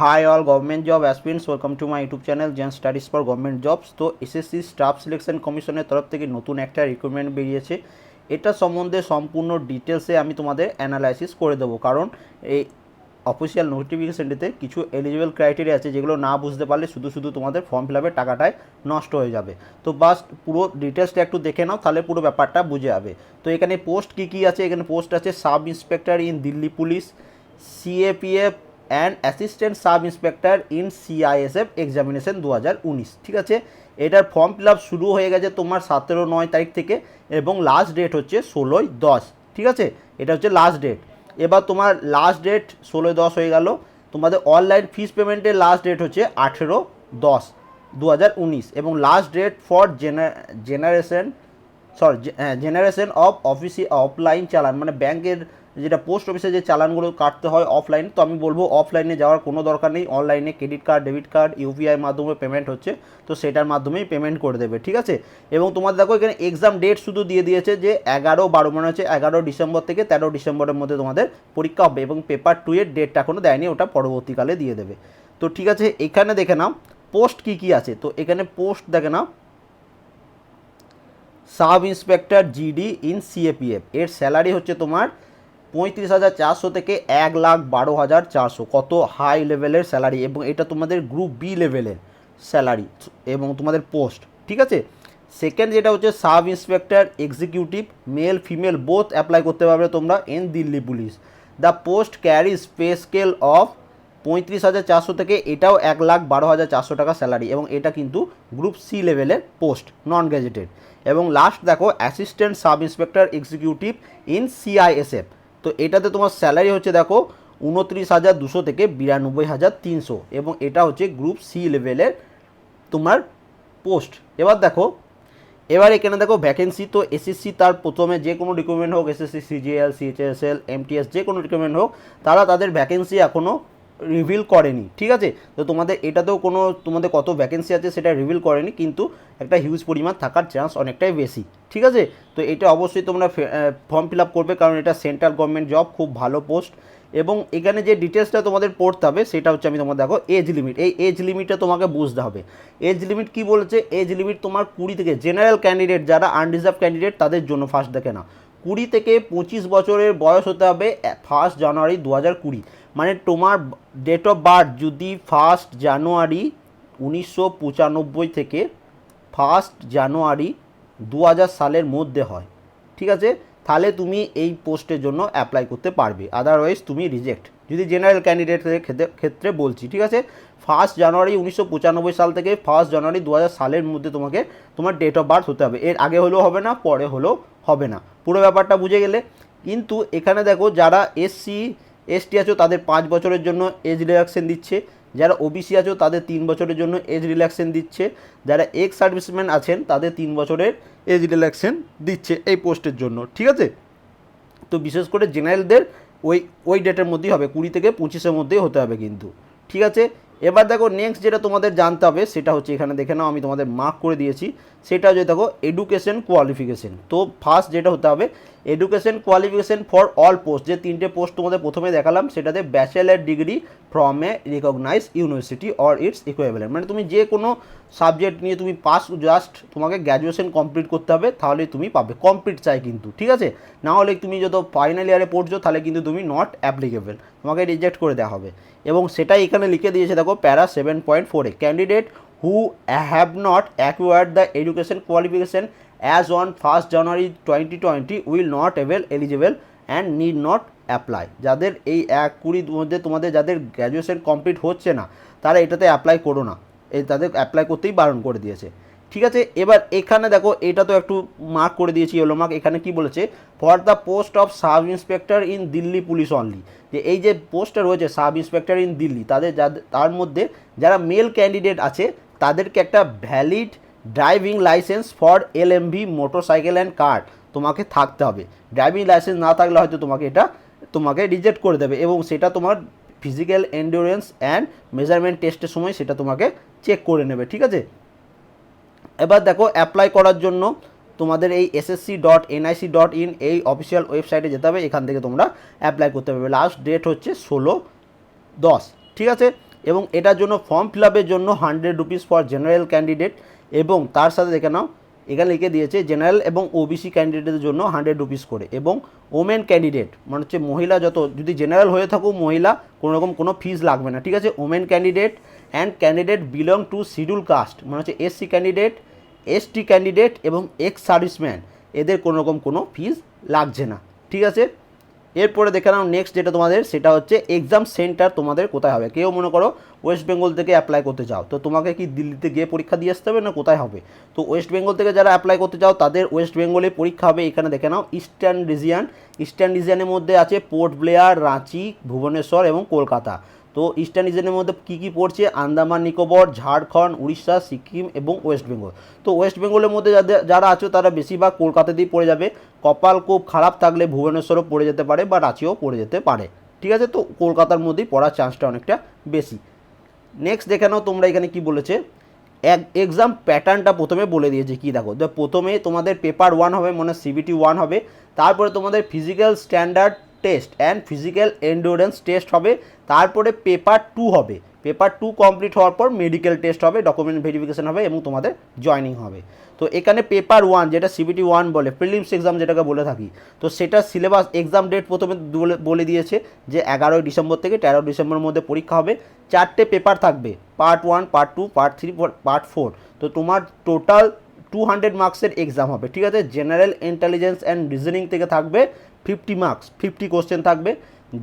Hi all government job aspirants welcome to my YouTube channel Zen Studies for government jobs তো SSC staff selection কমিশনের তরফ থেকে নতুন একটা রিক্রুটমেন্ট বেরিয়েছে। এটা সম্বন্ধে সম্পূর্ণ ডিটেলসে আমি তোমাদের অ্যানালাইসিস করে দেবো। কারণ এই অফিসিয়াল নোটিফিকেশনটিতে কিছু এলিজিবল ক্রাইটেরিয়া আছে যেগুলো না বুঝতে পারলে শুধু শুধু তোমাদের ফর্ম ফিল আপের টাকাটাই নষ্ট হয়ে যাবে। তো বাস পুরো ডিটেলসটা একটু দেখে নাও, তাহলে পুরো ব্যাপারটা বুঝে যাবে। তো এখানে পোস্ট কী কী আছে? এখানে পোস্ট আছে sub inspector in Delhi police CAPF and assistant sub inspector in CISF examination দু হাজার উনিশ ঠিক আছে? এটার ফর্ম ফিল শুরু হয়ে গেছে তোমার সতেরো নয় তারিখ থেকে এবং লাস্ট ডেট হচ্ছে ষোলোই দশ, ঠিক আছে? এটা হচ্ছে লাস্ট ডেট এবার তোমার লাস্ট ডেট ষোলোই দশ হয়ে গেল। তোমাদের অনলাইন ফিস পেমেন্টের লাস্ট ডেট হচ্ছে আঠেরো দশ দু এবং last date for generation sorry generation of অফিসি offline চালান মানে ব্যাংকের যেটা পোস্ট অফিসে যে চালানগুলো কাটতে হয় অফলাইন তো আমি বলব অফলাইনে যাওয়ার কোনো দরকার নেই। অনলাইনে credit card debit card UPI মাধ্যমে পেমেন্ট হচ্ছে, তো সেটার মাধ্যমেই পেমেন্ট করে দেবে, ঠিক আছে? এবং তোমার দেখো এখানে এক্সাম ডেট শুধু দিয়ে দিয়েছে যে এগারো বারো মানে হচ্ছে, এগারো ডিসেম্বর থেকে তেরো ডিসেম্বরের মধ্যে তোমাদের পরীক্ষা হবে এবং পেপার টু এর ডেটটা এখনও দেয়নি, ওটা পরবর্তীকালে দিয়ে দেবে। তো ঠিক আছে, এখানে দেখে নাও পোস্ট কী কী আছে? তো এখানে পোস্ট দেখে নাও। Sub inspector GD in CAPF এর স্যালারি হচ্ছে তোমার পঁয়ত্রিশ হাজার চারশো থেকে এক লাখ বারো হাজার চারশো। কত হাই লেভেলের স্যালারি এবং এটা তোমাদের গ্রুপ বি লেভেলের স্যালারি এবং তোমাদের পোস্ট ঠিক আছে? সেকেন্ড যেটা হচ্ছে sub inspector executive male female both apply করতে পারবে তোমরা in Delhi police the post carries pay scale of পঁয়ত্রিশ হাজার চারশো থেকে এটাও এক লাখ বারো হাজার চারশো টাকা স্যালারি এবং এটা কিন্তু গ্রুপ সি লেভেলের পোস্ট নন গ্র্যাজুয়েটেড এবং লাস্ট দেখো assistant sub inspector executive in CISF তো এটাতে তোমার স্যালারি হচ্ছে দেখো উনত্রিশ হাজার দুশো থেকে বিরানব্বই হাজার তিনশো এবং এটা হচ্ছে গ্রুপ সি লেভেলের তোমার পোস্ট এবার দেখো, এবার এখানে দেখো ভ্যাকেন্সি তো এসএসসি তার প্রথমে যে কোনো রিক্রুটমেন্ট হোক এসএসসি সিজিএল সিএচএসএল এমটিএস যে কোনো রিক্রুটমেন্ট হোক, তারা তাদের ভ্যাকেন্সি এখনও রিভিল করেনি, ঠিক আছে? তো তোমাদের এটাতেও কোনো, তোমাদের কত ভ্যাকেন্সি আছে সেটা রিভিল করেনি, কিন্তু একটা হিউজ পরিমাণ থাকার চান্স অনেকটাই বেশি, ঠিক আছে? তো এটা অবশ্যই তোমরা ফর্ম ফিল আপ করবে, কারণ এটা সেন্ট্রাল গভর্নমেন্ট জব খুব ভালো পোস্ট এবং এখানে যে ডিটেলসটা তোমাদের পড়তে হবে, সেটা হচ্ছে আমি তোমার দেখো এজ লিমিট এই এজ লিমিটটা তোমাকে বুঝতে হবে। এজ লিমিট কি বলেছে? এজ লিমিট তোমার কুড়ি থেকে জেনারেল ক্যান্ডিডেট যারা আনরিজার্ভ ক্যান্ডিডেট তাদের জন্য ফার্স্ট দেখে না কুড়ি থেকে পঁচিশ বছরের বয়স হতে হবে ফার্স্ট জানুয়ারি দু হাজার কুড়ি। মানে তোমার ডেট অফ বার্থ যদি ফার্স্ট জানুয়ারি উনিশশো পঁচানব্বই থেকে ফার্স্ট জানুয়ারি দু হাজার সালের মধ্যে হয়। ঠিক আছে? তাহলে তুমি এই পোস্টের জন্য অ্যাপ্লাই করতে পারবে। আদারওয়াইজ তুমি রিজেক্ট যদি জেনারেল ক্যান্ডিডেটের ক্ষেত্রে বলছি, ঠিক আছে? ফার্স্ট জানুয়ারি উনিশশো পঁচানব্বই সাল থেকে ফার্স্ট জানুয়ারি দু হাজার সালের মধ্যে তোমাকে, তোমার ডেট অফ বার্থ হতে হবে। এর আগে হলেও হবে না, পরে হলেও হবে না। পুরো ব্যাপারটা বুঝে গেলে। কিন্তু এখানে দেখো, যারা এসসি এসটি আছো, তাদের পাঁচ বছরের জন্য এজ রিল্যাক্সেন দিচ্ছে। যারা ওবিসি আছো, তাদের তিন বছরের জন্য এজ রিল্যাক্সেন দিচ্ছে। যারা এক্স সার্ভিসম্যান আছেন, তাদের তিন বছরের এজ রিল্যাক্সেন দিচ্ছে এই পোস্টের জন্য, ঠিক আছে? তো বিশেষ করে জেনারেলদের ওই ওই ডেটের মধ্যেই হবে। কুড়ি থেকে পঁচিশের মধ্যেই হতে হবে কিন্তু, ঠিক আছে? এবার দেখো নেক্সট যেটা তোমাদের জানতে হবে, সেটা হচ্ছে এখানে দেখে নাও, আমি তোমাদের মার্ক করে দিয়েছি। সেটা হচ্ছে দেখো এডুকেশন কোয়ালিফিকেশন তো ফার্স্ট যেটা হতে হবে education qualification for all post যে তিনটে পোস্ট তোমাদের প্রথমে দেখালাম, সেটাতে bachelor degree from a recognise university or its equivalent মানে তুমি যে কোনো সাবজেক্ট নিয়ে তুমি পাস জাস্ট তোমাকে গ্র্যাজুয়েশন কমপ্লিট করতে হবে, তাহলে তুমি পাবে। কমপ্লিট চাই কিন্তু, ঠিক আছে? না হলে তুমি যত ফাইনাল ইয়ারে পড়ছো, তাহলে কিন্তু তুমি নট অ্যাপ্লিকেবল তোমাকে রিজেক্ট করে দেওয়া হবে। এবং সেটাই এখানে লিখে দিয়েছে, দেখো, প্যারা সেভেন পয়েন্ট ফোরে candidate who have not acquired the education qualification as on first January twenty twenty will not avail eligible and need not apply যাদের এই এক কুড়ির মধ্যে তোমাদের যাদের গ্র্যাজুয়েশন কমপ্লিট হচ্ছে না, তারা এটাতে অ্যাপ্লাই করো না। এই তাদের অ্যাপ্লাই করতেই বারণ করে দিয়েছে। ঠিক আছে? এবার এখানে দেখো, এটা তো একটু মার্ক করে দিয়েছি এলো মার্ক এখানে কি বলেছে? For the post of sub inspector in Delhi police only যে এই যে পোস্টটা রয়েছে সাব ইন্সপেক্টর ইন দিল্লি তাদের যাদের তার মধ্যে যারা মেল ক্যান্ডিডেট আছে, তাদেরকে একটা valid driving licence for L M V motorcycle and car. তোমাকে থাকতে হবে। ড্রাইভিং লাইসেন্স না থাকলে হয়তো তোমাকে এটা, তোমাকে রিজেক্ট করে দেবে এবং সেটা তোমার ফিজিক্যাল এন্ডুরেন্স অ্যান্ড মেজারমেন্ট টেস্টের সময় সেটা তোমাকে চেক করে নেবে, ঠিক আছে? এবার দেখো অ্যাপ্লাই করার জন্য তোমাদের এই SSC dot NIC dot in এই অফিসিয়াল ওয়েবসাইটে যেতে হবে, এখান থেকে তোমরা অ্যাপ্লাই করতে পারবে। লাস্ট ডেট হচ্ছে ষোলো দশ, ঠিক আছে? এবং এটার জন্য ফর্ম ফিল আপের জন্য hundred rupees for general candidate এবং তার সাথে দেখে নাও, এখানে লিখে দিয়েছে জেনারেল এবং ওবিসি ক্যান্ডিডেটের জন্য হান্ড্রেড রুপিস করে। এবং ওমেন ক্যান্ডিডেট মানে হচ্ছে মহিলা যত, যদি জেনারেল হয়ে থাকো মহিলা, কোনো রকম কোনো ফিস লাগবে না, ঠিক আছে? Women candidate and candidate belong to schedule caste মানে হচ্ছে এসসি ক্যান্ডিডেট এসটি ক্যান্ডিডেট এবং এক্স সার্ভিসম্যান এদের কোনো রকম কোনো ফিস লাগছে না, ঠিক আছে? এরপরে দেখে নাও নেক্সট যেটা তোমাদের, সেটা হচ্ছে এক্সাম সেন্টার তোমাদের কোথায় হবে। কেউ মনে করো ওয়েস্ট বেঙ্গল থেকে অ্যাপ্লাই করতে চাও, তো তোমাকে কি দিল্লিতে গিয়ে পরীক্ষা দিয়ে আসতে হবে না কোথায় হবে? তো ওয়েস্ট বেঙ্গল থেকে যারা অ্যাপ্লাই করতে চাও, তাদের ওয়েস্ট বেঙ্গলে পরীক্ষা হবে, এখানে দেখে নাও ইস্টার্ন রিজিয়ান ইস্টার্ন রিজিয়ানের মধ্যে আছে পোর্ট ব্লেয়ার রাঁচি ভুবনেশ্বর এবং কলকাতা। তো ইস্টার্ন রিজনের মধ্যে কী কী পড়ছে? আন্দামান, নিকোবর, ঝাড়খণ্ড, উড়িষ্যা, সিকিম এবং ওয়েস্ট বেঙ্গল তো ওয়েস্ট বেঙ্গলের মধ্যে যাদের, যারা আছো তারা বেশিরভাগ কলকাতাতেই পড়ে যাবে। কপাল খুব খারাপ থাকলে ভুবনেশ্বরও পড়ে যেতে পারে বা রাঁচিও পড়ে যেতে পারে। ঠিক আছে? তো কলকাতার মধ্যেই পড়ার চান্সটা অনেকটা বেশি। নেক্সট দেখে নাও তোমরা এখানে কি বলেছে। এক এক্সাম প্যাটার্নটা প্রথমে বলে দিয়েছে। কি দেখো? প্রথমে তোমাদের পেপার ওয়ান হবে মানে সিবিটি ওয়ান হবে। তারপরে তোমাদের physical standard test and physical endurance test হবে। তারপরে পেপার টু হবে। পেপার টু কমপ্লিট হওয়ার পর মেডিকেল টেস্ট হবে, ডকুমেন্ট ভেরিফিকেশন হবে এবং তোমাদের জয়নিং হবে। তো এখানে পেপার ওয়ান, যেটা সিবিটি ওয়ান বলে, প্রিলিমস এক্সাম যেটাকে বলে থাকি, তো সেটা সিলেবাস এক্সাম ডেট প্রথমে বলে- দিয়েছে যে এগারোই ডিসেম্বর থেকে তেরো ডিসেম্বরের মধ্যে পরীক্ষা হবে। চারটে পেপার থাকবে, part one, part two, part three part four. তো তোমার টোটাল টু হান্ড্রেড মার্কসের এক্সাম হবে, ঠিক আছে? জেনারেল ইন্টেলিজেন্স অ্যান্ড রিজনিং থেকে থাকবে। ফিফটি মার্কস, ফিফটি কোশ্চেন থাকবে।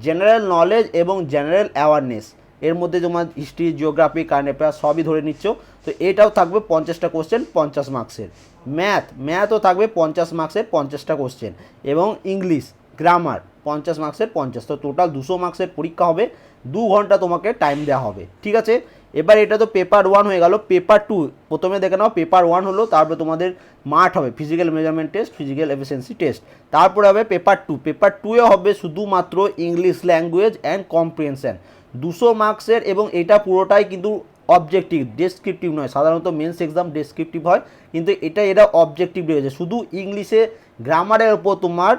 জেনারেল নলেজ এবং জেনারেল অ্যাওয়ারনেস, এর মধ্যে তোমার হিস্ট্রি, জিওগ্রাফি কারেন্ট অ্যাফেয়ার সবই ধরে নিচ্ছ। তো এটাও থাকবে পঞ্চাশটা কোশ্চেন, পঞ্চাশ মার্কসের। ম্যাথ, ম্যাথও থাকবে পঞ্চাশ মার্কসের, পঞ্চাশটা কোশ্চেন। এবং ইংলিশ, গ্রামার, পঞ্চাশ মার্কসের, পঞ্চাশ। তো টোটাল দুশো মার্কসের পরীক্ষা হবে। দু ঘণ্টা তোমাকে টাইম দেওয়া হবে। ঠিক আছে? এবার এটা তো পেপার ওয়ান হয়ে গেল পেপার টু প্রথমে দেখে নাও পেপার ওয়ান হলো, তারপরে তোমাদের মাঠ হবে physical measurement test physical efficiency test তারপরে হবে পেপার টু পেপার টুয়ে হবে শুধুমাত্র ইংলিশ ল্যাঙ্গুয়েজ অ্যান্ড কম্প্রিহেনশন দুশো মার্কসের এবং এটা পুরোটাই কিন্তু অবজেক্টিভ ডেসক্রিপটিভ নয়। সাধারণত মেন্স এক্সাম ডেসক্রিপটিভ হয়, কিন্তু এটা এরা অবজেক্টিভ রয়েছে। শুধু ইংলিশে গ্রামারের ওপর তোমার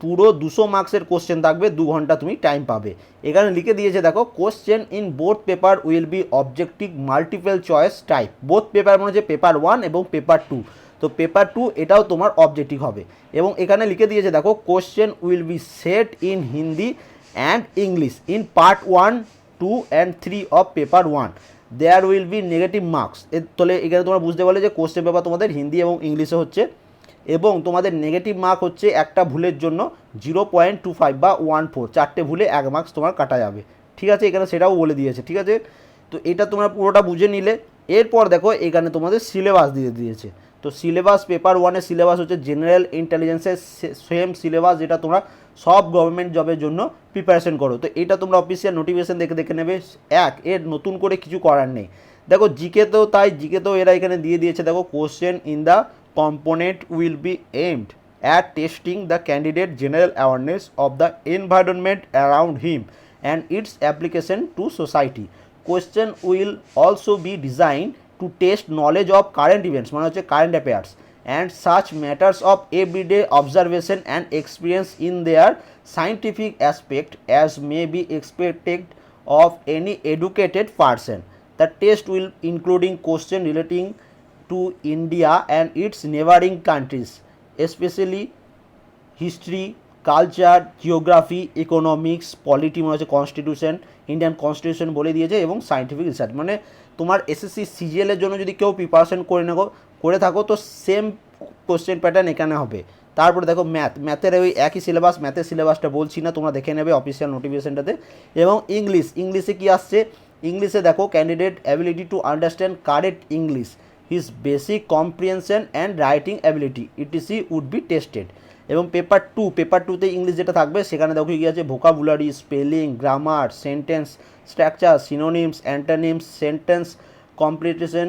পুরো দুশো মার্কসের কোশ্চেন থাকবে, দু ঘণ্টা তুমি টাইম পাবে। এখানে লিখে দিয়েছে, দেখো question in both paper will be objective multiple choice type both paper মানে হচ্ছে পেপার ওয়ান এবং পেপার টু তো পেপার টু এটাও তোমার অবজেক্টিভ হবে। এবং এখানে লিখে দিয়েছে, দেখো question will be set in Hindi and English in part one two and three of paper one there will be negative marks এর তাহলে এখানে তোমরা বুঝতে পারলে যে কোশ্চেন পেপার তোমাদের হিন্দি এবং ইংলিশে হচ্ছে। এবং তোমাদের নেগেটিভ মার্ক হচ্ছে একটা ভুলের জন্য জিরো পয়েন্ট টু ফাইভ বা ওয়ান ফোর চারটে ভুলে এক মার্কস তোমার কাটা যাবে। ঠিক আছে? এখানে সেটাও বলে দিয়েছে, ঠিক আছে? তো এটা তোমরা পুরোটা বুঝে নিলে। এরপর দেখো, এখানে তোমাদের সিলেবাস দিয়ে দিয়েছে। তো সিলেবাস পেপার ওয়ানের সিলেবাস হচ্ছে জেনারেল ইন্টেলিজেন্সের সেম সিলেবাস যেটা তোমরা সব গভর্নমেন্ট জবের জন্য প্রিপারেশন করো। তো এটা তোমরা অফিসিয়াল নোটিফিকেশন দেখে দেখে নেবে। এক, এর নতুন করে কিছু করার নেই। দেখো, জিকেতেও তাই, জিকেতেও এরা এখানে দিয়ে দিয়েছে। দেখো question in the component will be aimed at testing the candidate general awareness of the environment around him and its application to society. Question will also be designed to test knowledge of current events মানে হচ্ছে current affairs and such matters of everyday observation and experience in their scientific aspect as may be expected of any educated person. The test will including question relating to India and its neighboring countries, especially history culture geography economics polity মনে হচ্ছে constitution Indian constitution বলে দিয়েছে এবং scientific research মানে তোমার SSC সিজিএলের জন্য যদি কেউ প্রিপারেশন করে নেগো করে থাকো তো সেম কোশ্চেন প্যাটার্ন এখানে হবে। তারপরে দেখো ম্যাথ ম্যাথের ওই একই সিলেবাস ম্যাথের সিলেবাসটা বলছি না তোমরা দেখে নেবে অফিসিয়াল নোটিফিকেশনটাতে এবং ইংলিশ ইংলিশে কি আসছে? ইংলিশে দেখো candidate ability to understand correct English his basic comprehension and writing ability etc would be tested এবং পেপার টু পেপার টুতে ইংলিশ যেটা থাকবে, সেখানে দেখো কি আছে? Vocabulary spelling grammar sentence structure synonyms antonyms sentence completion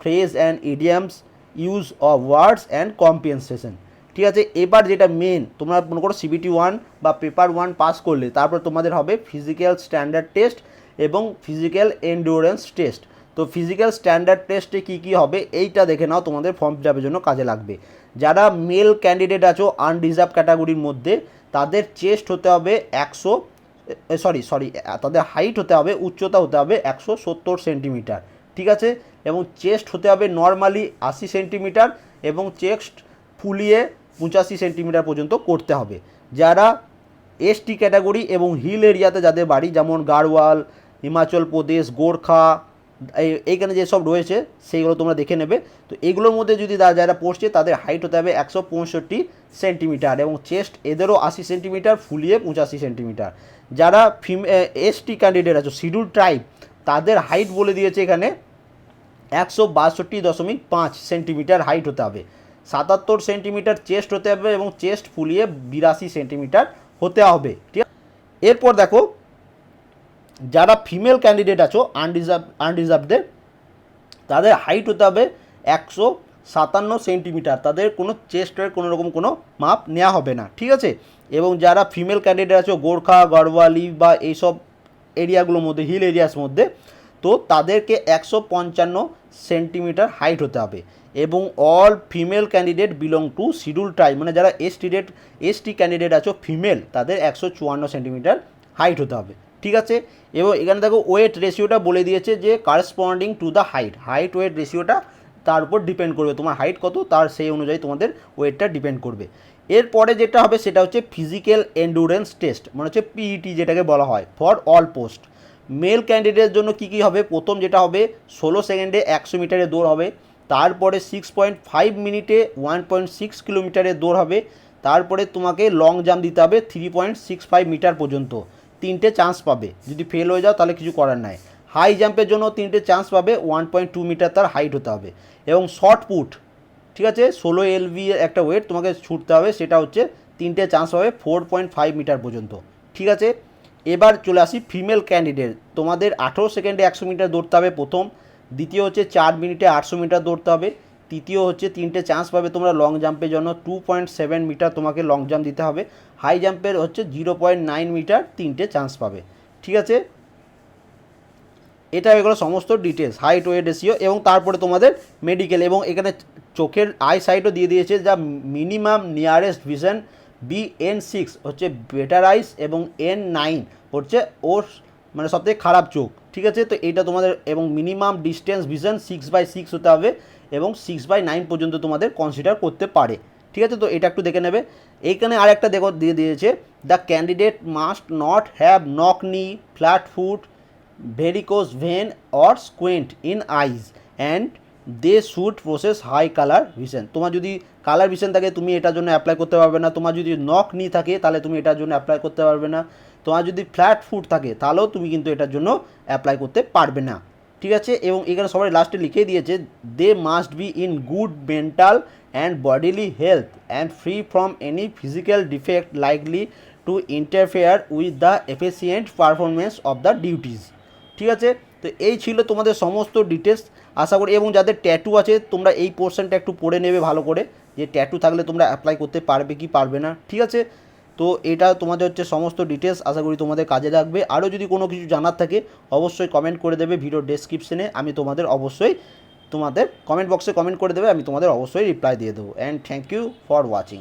phrase and idioms use of words and comprehension ঠিক আছে? এবার যেটা মেন তোমরা মনে করো সিবিটি ওয়ান বা পেপার ওয়ান পাস করলে, তারপর তোমাদের হবে ফিজিক্যাল স্ট্যান্ডার্ড টেস্ট এবং ফিজিক্যাল এন্ডুরেন্স টেস্ট তো ফিজিক্যাল স্ট্যান্ডার্ড টেস্টে কী কী হবে, এইটা দেখে নাও, তোমাদের ফর্ম ফিল আপের জন্য কাজে লাগবে। যারা মেল ক্যান্ডিডেট আছো আনরিজার্ভ ক্যাটাগরির মধ্যে, তাদের চেস্ট হতে হবে একশো সরি সরি তাদের হাইট হতে হবে, উচ্চতা হতে হবে একশো সত্তর সেন্টিমিটার ঠিক আছে? এবং চেস্ট হতে হবে নর্মালি আশি সেন্টিমিটার এবং চেস্ট ফুলিয়ে পঁচাশি সেন্টিমিটার পর্যন্ত করতে হবে। যারা এসটি ক্যাটাগরি এবং হিল এরিয়াতে যাদের বাড়ি, যেমন গাড়ওয়াল, হিমাচল প্রদেশ, গোর্খা এইখানে যেসব রয়েছে, সেইগুলো তোমরা দেখে নেবে। তো এগুলোর মধ্যে যদি যারা পড়ছে, তাদের হাইট হতে হবে একশো পঁয়ষট্টি সেন্টিমিটার এবং চেস্ট এদেরও আশি সেন্টিমিটার ফুলিয়ে পঁচাশি সেন্টিমিটার যারা ফিম এসটি ক্যান্ডিডেট আছে শিডিউল ট্রাইব তাদের হাইট বলে দিয়েছে এখানে একশো বাষট্টি দশমিক পাঁচ সেন্টিমিটার হাইট হতে হবে। সাতাত্তর সেন্টিমিটার চেস্ট হতে হবে এবং চেস্ট ফুলিয়ে বিরাশি সেন্টিমিটার হতে হবে। ঠিক এরপর দেখো যারা ফিমেল ক্যান্ডিডেট আছো আনরিজার্ভ আনরিজার্ভদের তাদের হাইট হতে হবে একশো সাতান্ন সেন্টিমিটার তাদের কোনো চেস্টের কোনো রকম কোনো মাপ নেওয়া হবে না, ঠিক আছে? এবং যারা ফিমেল ক্যান্ডিডেট আছো, গোর্খা, গড়ওয়ালি বা এইসব এরিয়াগুলোর মধ্যে হিল এরিয়াস মধ্যে, তো তাদেরকে একশো পঞ্চান্ন সেন্টিমিটার হাইট হতে হবে। এবং all female candidate belong to schedule tribe মানে যারা এস টিডেট এস টি ক্যান্ডিডেট আছো ফিমেল তাদের একশো চুয়ান্ন সেন্টিমিটার হাইট হতে হবে। ঠিক আছে? এবং এখানে দেখো ওয়েট রেশিওটা বলে দিয়েছে যে corresponding to the height height weight রেশিওটা তার উপর ডিপেন্ড করবে। তোমার হাইট কত? তার সেই অনুযায়ী তোমাদের ওয়েটটা ডিপেন্ড করবে। এরপরে যেটা হবে সেটা হচ্ছে ফিজিক্যাল এন্ডুরেন্স টেস্ট মানে হচ্ছে পিইটি যেটাকে বলা হয় ফর অল পোস্ট মেল ক্যান্ডিডেটের জন্য কী কী হবে? প্রথম যেটা হবে, ষোলো সেকেন্ডে একশো মিটারে দৌড় হবে। তারপরে সিক্স পয়েন্ট ফাইভ মিনিটে ওয়ান পয়েন্ট সিক্স কিলোমিটারে দৌড় হবে। তারপরে তোমাকে লং জাম্প দিতে হবে three point six five metre পর্যন্ত। তিনটে চান্স পাবে। যদি ফেল হয়ে যাও, তাহলে কিছু করার নাই। হাই জাম্পের জন্য তিনটে চান্স পাবে ওয়ান পয়েন্ট টু মিটার তার হাইট হতে হবে। এবং শর্ট পুট ঠিক আছে? ষোলো এলভি একটা ওয়েট তোমাকে ছুটতে হবে, সেটা হচ্ছে তিনটে চান্স পাবে ফোর পয়েন্ট ফাইভ মিটার পর্যন্ত। ঠিক আছে? এবার চলে আসি ফিমেল ক্যান্ডিডেট তোমাদের আঠেরো সেকেন্ডে একশো মিটার দৌড়তে হবে প্রথম, দ্বিতীয় হচ্ছে চার মিনিটে আটশো মিটার দৌড়তে হবে। তৃতীয় হচ্ছে তিনটে চান্স পাবে তোমরা লং জাম্পের জন্য। টু পয়েন্ট সেভেন মিটার তোমাকে লং জাম্প দিতে হবে। হাই জাম্পের হচ্ছে জিরো পয়েন্ট নাইন মিটার তিনটে চান্স পাবে। ঠিক আছে? এটা হয়ে গেলো সমস্ত ডিটেলস হাইট ওয়েট রেশিও এবং তারপরে তোমাদের মেডিকেল এবং এখানে চোখের আই সাইটও দিয়ে দিয়েছে যা minimum nearest vision B N six হচ্ছে বেটার আইস এবং এন নাইন হচ্ছে ওর মানে সবথেকে খারাপ চোখ। ঠিক আছে? তো এইটা তোমাদের এবং minimum distance vision six by six হতে হবে। এবং সিক্স বাই নাইন পর্যন্ত তোমাদের কনসিডার করতে পারে। ঠিক আছে? তো এটা একটু দেখে নেবে। এইখানে আরেকটা দেখো, দিয়ে দিয়েছে the candidate must not have knock knee flat foot varicose vein or squint in eyes and they should possess high colour vision তোমার যদি কালার ভিশন থাকে, তুমি এটার জন্য অ্যাপ্লাই করতে পারবে না। তোমার যদি নক নি থাকে, তাহলে তুমি এটার জন্য অ্যাপ্লাই করতে পারবে না। তোমার যদি ফ্ল্যাট ফুট থাকে, তাহলেও তুমি কিন্তু এটার জন্য অ্যাপ্লাই করতে পারবে না। ঠিক আছে? এবং এখানে সবাই লাস্টে লিখে দিয়েছে they must be in good mental and bodily health and free from any physical defect likely to interfere with the efficient performance of the duties ঠিক আছে? তো এই ছিল তোমাদের সমস্ত ডিটেলস আশা করি, এবং যাদের ট্যাটু আছে, তোমরা এই পোর্শনটা একটু পড়ে নেবে ভালো করে, যে ট্যাটু থাকলে তোমরা অ্যাপ্লাই করতে পারবে কি পারবে না, ঠিক আছে? তো এটা তোমাদের হচ্ছে সমস্ত ডিটেলস আশা করি তোমাদের কাজে লাগবে। আরও যদি কোনো কিছু জানার থাকে, অবশ্যই কমেন্ট করে দেবে ভিডিও ডেসক্রিপশনে আমি তোমাদের অবশ্যই তোমাদের কমেন্ট বক্সে কমেন্ট করে দেবে, আমি তোমাদের অবশ্যই রিপ্লাই দিয়ে দেবো। And thank you for watching